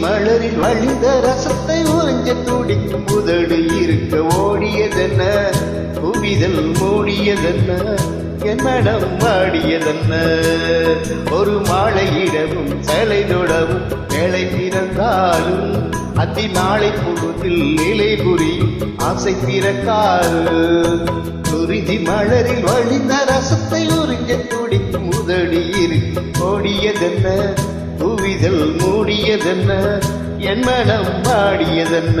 மலரில் வழிந்த ரசத்தை உறிஞ்ச துடிக்கும் உதடு இருக்க ஓடியதென்ன? குவிதல் மூடியதென்ன? என்னடம் மனம் ஒரு மாலையிடவும் சேலை தொடவும் வேலை பிறந்தாலும் அத்தி நாளை பொழுதில் நிலை புரியும் ஆசை பிறக்காது. துரிதி மலரில் வழிந்த ரசத்தை உறிஞ்ச துடிக்கும் உதடு இருக்கு ஓடியதென்ன? புவிதல் மூடியதென்ன? என் மனம் பாடியதென்ன?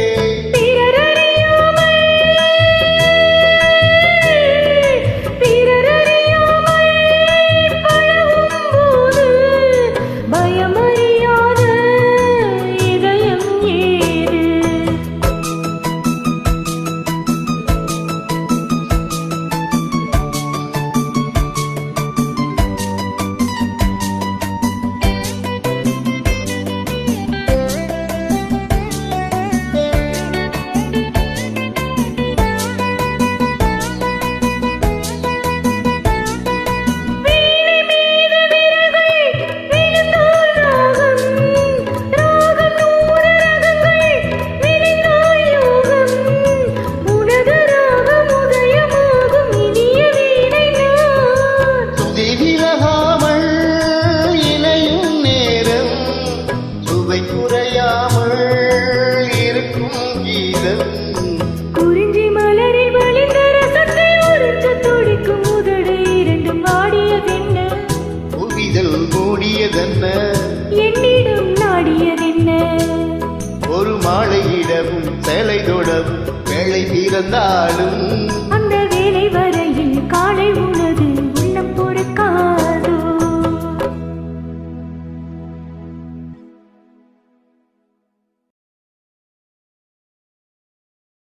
குறையாமல் இருக்கும் கீதம். குறிஞ்சி மலரில் வழிந்த ரசத்தை உறிஞ்ச துடிக்கும் உதடு இரண்டும் வாடியதென்ன புவிதல் மூடியதென்ன? என்னிடம் நாடியதென்ன? ஒரு மாலையிடவும் சேலை தொடவும் வேலை பிறந்தாலும் அந்த வேலை வரையில் காலை உணவு